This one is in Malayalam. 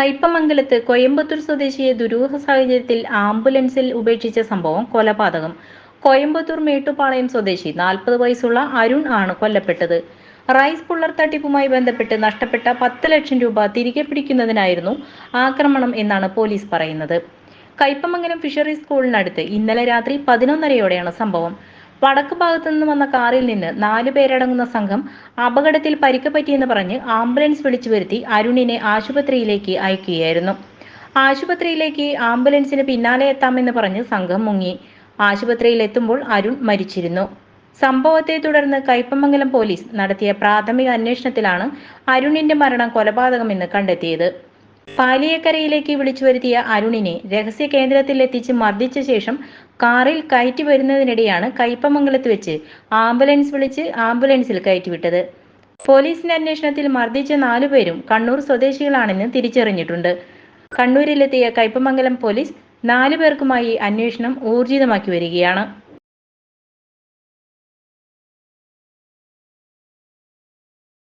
കയ്പമംഗലത്ത് കോയമ്പത്തൂർ സ്വദേശിയെ ദുരൂഹ സാഹചര്യത്തിൽ ആംബുലൻസിൽ ഉപേക്ഷിച്ച സംഭവം കൊലപാതകം. കോയമ്പത്തൂർ മേട്ടുപാളയം സ്വദേശി നാൽപ്പത് വയസ്സുള്ള അരുൺ ആണ് കൊല്ലപ്പെട്ടത്. റൈസ് പുള്ളർ തട്ടിപ്പുമായി ബന്ധപ്പെട്ട് നഷ്ടപ്പെട്ട പത്ത് ലക്ഷം രൂപ തിരികെ പിടിക്കുന്നതിനായിരുന്നു ആക്രമണം എന്നാണ് പോലീസ് പറയുന്നത്. കയ്പമംഗലം ഫിഷറീസ് സ്കൂളിനടുത്ത് ഇന്നലെ രാത്രി പതിനൊന്നരയോടെയാണ് സംഭവം. വടക്ക് ഭാഗത്തു നിന്ന് വന്ന കാറിൽ നിന്ന് നാലു പേരടങ്ങുന്ന സംഘം അപകടത്തിൽ പരിക്ക് പറ്റിയെന്ന് പറഞ്ഞ് ആംബുലൻസ് വിളിച്ചു വരുത്തി അരുണിനെ ആശുപത്രിയിലേക്ക് അയക്കുകയായിരുന്നു. ആശുപത്രിയിലേക്ക് ആംബുലൻസിന് പിന്നാലെ എത്താമെന്ന് പറഞ്ഞ് സംഘം മുങ്ങി. ആശുപത്രിയിൽ എത്തുമ്പോൾ അരുൺ മരിച്ചിരുന്നു. സംഭവത്തെ തുടർന്ന് കയ്പമംഗലം പോലീസ് നടത്തിയ പ്രാഥമിക അന്വേഷണത്തിലാണ് അരുണിന്റെ മരണം കൊലപാതകമെന്ന് കണ്ടെത്തിയത്. പാലിയക്കരയിലേക്ക് വിളിച്ചു വരുത്തിയ അരുണിനെ രഹസ്യ കേന്ദ്രത്തിൽ എത്തിച്ച് മർദ്ദിച്ച ശേഷം കാറിൽ കയറ്റി വരുന്നതിനിടെയാണ് കയ്പമംഗലത്ത് വെച്ച് ആംബുലൻസ് വിളിച്ച് ആംബുലൻസിൽ കയറ്റിവിട്ടത്. പോലീസിന്റെ അന്വേഷണത്തിൽ മർദ്ദിച്ച നാലുപേരും കണ്ണൂർ സ്വദേശികളാണെന്ന് തിരിച്ചറിഞ്ഞിട്ടുണ്ട്. കണ്ണൂരിലെത്തിയ കയ്പമംഗലം പോലീസ് നാലു പേർക്കുമായി അന്വേഷണം ഊർജിതമാക്കി വരികയാണ്.